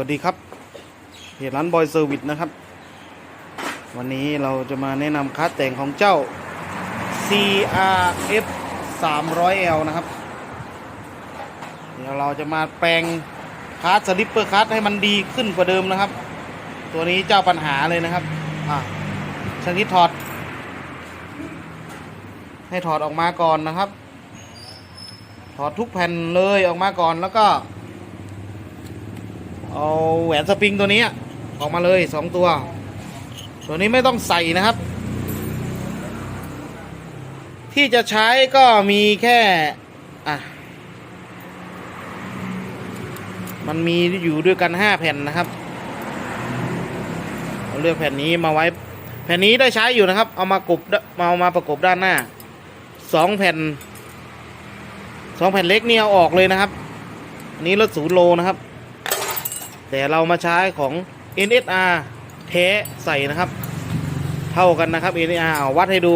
วัสดีครับเพจร้านบอยเซอร์วิสนะครับ วันนี้เราจะมาแนะนำคัสแต่งของเจ้า CRF 300L นะครับ เดี๋ยวเราจะมาแปลงคัสสลิปเปอร์คัสให้มันดีขึ้นกว่าเดิมนะครับ ตัวนี้เจ้าปัญหาเลยนะครับ อะชนิดถอด ให้ถอดออกมาก่อนนะครับ ถอดทุกแผ่นเลยออกมาก่อนแล้วก็ เอาแหวนสปริงตัวนี้ออกมาเลยสองตัว ตัวนี้ไม่ต้องใส่นะครับ ที่จะใช้ก็มีแค่ อะ มันมีอยู่ด้วยกันห้าแผ่นนะครับเราเลือกแผ่นนี้มาไว้ แผ่นนี้ได้ใช้อยู่นะครับ เอามากบมาเอามาประกบด้านหน้าสองแผ่นสองแผ่นเล็กนี่เอาออกเลยนะครับ อันนี้รถศูนย์โลนะครับ แต่เรามาใช้ของ NSR แท้ใส่นะครับ เท่ากันนะครับ NSR เอาวัดให้ดู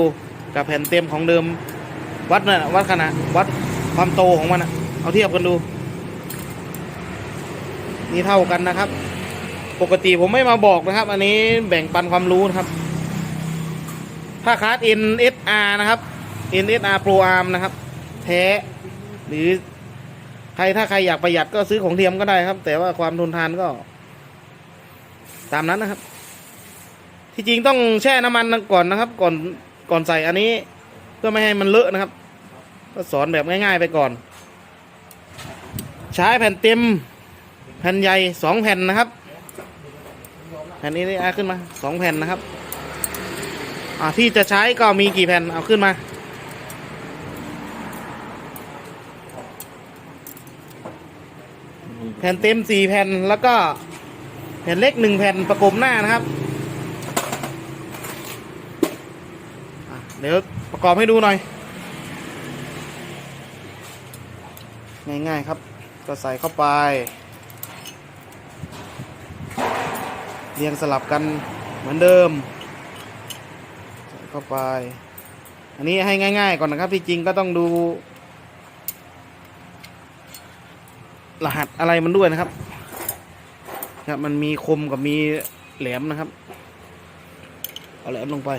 กับแผ่นเต็มของเดิม วัดน่ะวัดขนาดวัดความโตของมันนะเอาเทียบกันดู นี่เท่ากันนะครับ ปกติผมไม่มาบอกนะครับ อันนี้แบ่งปันความรู้นะครับ ถ้าคาร์ด NSR นะครับ NSR Pro Arm นะครับ แท้หรือ รถ้าใครอยากประหยัดก็ซื้อของเทียมก็ได้ครับ แต่ว่าความทนทานก็ ตามนั้นนะครับ ที่จริงต้องแช่น้ำมันก่อนนะครับ ก่อนก่อนใส่อันนี้ เพื่อไม่ให้มันเลอะนะครับ ก็สอนแบบง่ายๆไปก่อน ใช้แผ่นเต็มแผ่นใหญ่สองแผ่นนะครับ แผ่นนี้ได้ขึ้นมาสองแผ่นนะครับ อ่าที่จะใช้ก็มีกี่แผ่นเอาขึ้นมา แผ่นเต็มสี่แผ่นแล้วก็แผ่นเล็กหนึ่งแผ่นประกบหน้านะครับเดี๋ยวประกอบให้ดูหน่อย ง่ายๆครับ ก็ใส่เข้าไป เรียงสลับกันเหมือนเดิม ใส่เข้าไป อันนี้ให้ง่าย ๆ ก่อนนะครับที่จริงก็ต้องดู รหัสอะไรมันด้วยนะครับ ครับ มันมีคมกับมีแหลมนะครับ เอาแหลมลงไป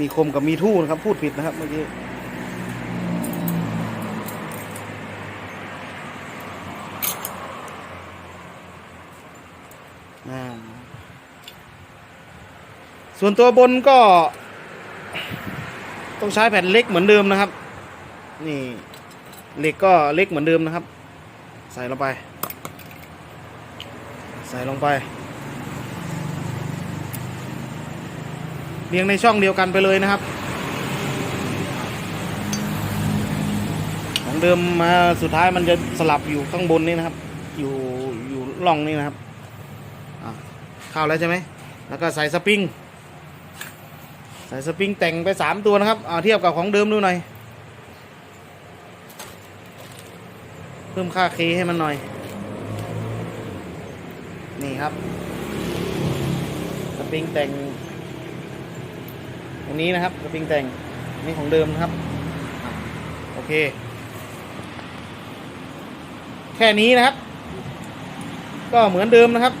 มีคมกับมีทู่นะครับ พูดผิดนะครับเมื่อกี้ส่วนตัวบนก็ ต้องใช้แผ่นเล็กเหมือนเดิมนะครับ นี่เหล็กก็เล็กเหมือนเดิมนะครับ ใส่ลงไป ใส่ลงไปเรียงในช่องเดียวกันไปเลยนะครับ ของเดิมมาสุดท้ายมันจะสลับอยู่ข้างบนนี่นะครับ อยู่อยู่ร่องนี่นะครับอะเข้าแล้วใช่ไหมแล้วก็ใส่สปริง ใส่สปริงแต่งไปสามตัวนะครับเอาเทียบกับของเดิมดูหน่อย เพิ่มค่าเคให้มันหน่อย นี่ครับ สปริงแต่งตรงนี้นะครับสปริงแต่งนี่ของเดิมนะครับ โอเค แค่นี้นะครับ ก็เหมือนเดิมนะครับ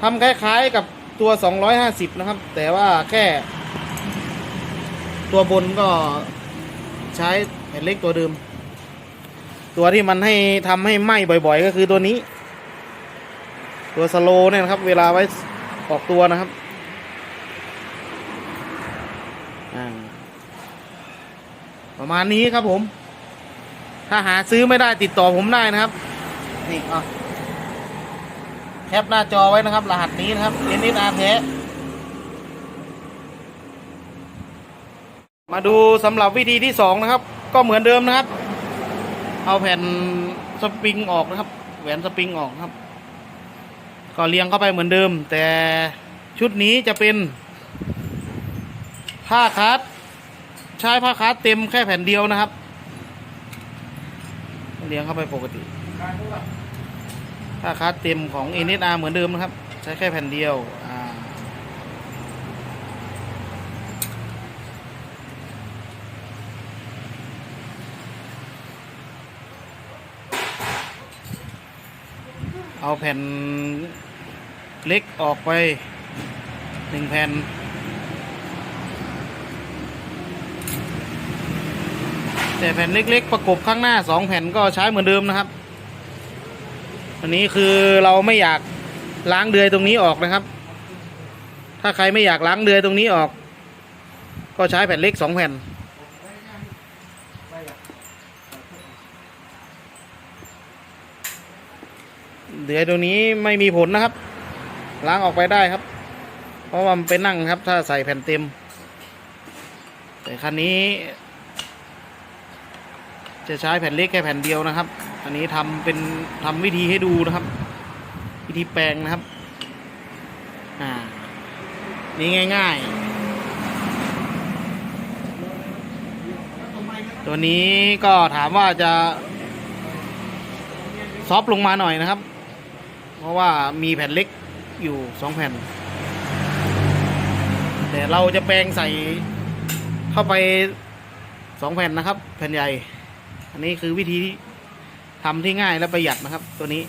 ทำคล้ายๆกับ ตัว 250 นะครับ แต่ว่าแค่ ตัวบนก็ใช้แผ่นเล็กตัวเดิม ตัวที่มันให้ทำให้ไหม้บ่อยๆ ก็คือตัวนี้ ตัวสโลเนี่ยนะครับ เวลาไว้ออกตัวนะครับประมาณนี้ครับผม ถ้าหาซื้อไม่ได้ติดต่อผมได้นะครับ นี่อะ แคปหน้าจอไว้นะครับ รหัสนี้นะครับ NSR แท้มาดูสำหรับวิธีที่สองนะครับ ก็เหมือนเดิมนะครับ เอาแผ่นสปริงออกนะครับ แหวนสปริงออกครับ ก็เรียงเข้าไปเหมือนเดิม แต่ชุดนี้จะเป็น ผ้าคัดใช้ผ้าคัดเต็มแค่แผ่นเดียวนะครับเรียงเข้าไปปกติ ถ้าคัดเต็มของ NSR เหมือนเดิมนะครับ ใช้แค่แผ่นเดียวเอาแผ่นเล็กออกไปหนึ่งแผ่นแต่แผ่นเล็กๆ ประกบข้างหน้าสองแผ่นก็ใช้เหมือนเดิมนะครับ อันนี้คือเราไม่อยากล้างเดือยตรงนี้ออกนะครับ ถ้าใครไม่อยากล้างเดือยตรงนี้ออก ก็ใช้แผ่นเล็กสองแผ่น เดือยตรงนี้ไม่มีผลนะครับ ล้างออกไปได้ครับ เพราะว่ามันเป็นนั่งครับ ถ้าใส่แผ่นเต็ม แต่คันนี้ จะใช้แผ่นเล็กแค่แผ่นเดียวนะครับ อันนี้ทำเป็นทำวิธีให้ดูนะครับ วิธีแปลงนะครับอ่านี่ง่ายๆ ตัวนี้ก็ถามว่าจะ ซอฟลงมาหน่อยนะครับ เพราะว่ามีแผ่นเล็กอยู่สองแผ่น แต่เราจะแปลงใส่เข้าไปสองแผ่นนะครับ แผ่นใหญ่ อันนี้คือวิธีทำที่ง่ายและประหยัดนะครับ ตัวนี้